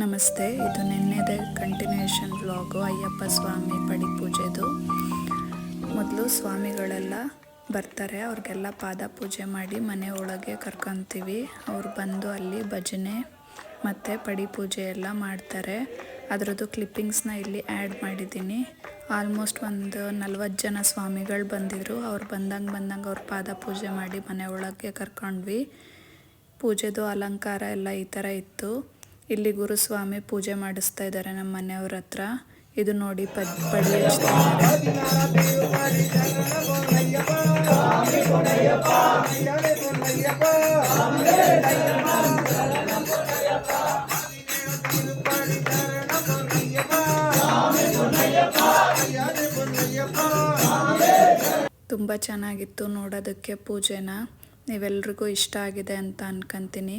ನಮಸ್ತೆ, ಇದು ನಿನ್ನೆದೇ ಕಂಟಿನ್ಯೂಷನ್ ವ್ಲಾಗು ಅಯ್ಯಪ್ಪ ಸ್ವಾಮಿ ಪಡಿ ಪೂಜೆದು ಮೊದಲು ಸ್ವಾಮಿಗಳೆಲ್ಲ ಬರ್ತಾರೆ, ಅವ್ರಿಗೆಲ್ಲ ಪಾದ ಪೂಜೆ ಮಾಡಿ ಮನೆ ಒಳಗೆ ಕರ್ಕೊತೀವಿ. ಅವ್ರು ಬಂದು ಅಲ್ಲಿ ಭಜನೆ ಮತ್ತು ಪಡಿ ಪೂಜೆ ಎಲ್ಲ ಮಾಡ್ತಾರೆ. ಅದರದ್ದು ಕ್ಲಿಪ್ಪಿಂಗ್ಸ್ನ ಇಲ್ಲಿ ಆ್ಯಡ್ ಮಾಡಿದ್ದೀನಿ. ಆಲ್ಮೋಸ್ಟ್ ಒಂದು ನಲ್ವತ್ತು ಜನ ಸ್ವಾಮಿಗಳು ಬಂದಿದ್ರು. ಅವ್ರು ಬಂದಂಗೆ ಬಂದಂಗೆ ಅವ್ರ ಪಾದ ಪೂಜೆ ಮಾಡಿ ಮನೆ ಒಳಗೆ ಕರ್ಕೊಂಡ್ವಿ. ಪೂಜೆದು ಅಲಂಕಾರ ಎಲ್ಲ ಈ ಥರ ಇತ್ತು. ಇಲ್ಲಿ ಗುರುಸ್ವಾಮಿ ಪೂಜೆ ಮಾಡಿಸ್ತಾ ಇದ್ದಾರೆ ನಮ್ಮ ಮನೆಯವ್ರ ಹತ್ರ. ಇದು ನೋಡಿ ಪದ್ ಪಡಿ. ತುಂಬ ಚೆನ್ನಾಗಿತ್ತು ನೋಡೋದಕ್ಕೆ ಪೂಜೆನ. ನೀವೆಲ್ರಿಗೂ ಇಷ್ಟ ಆಗಿದೆ ಅಂತ ಅನ್ಕೊಂತೀನಿ.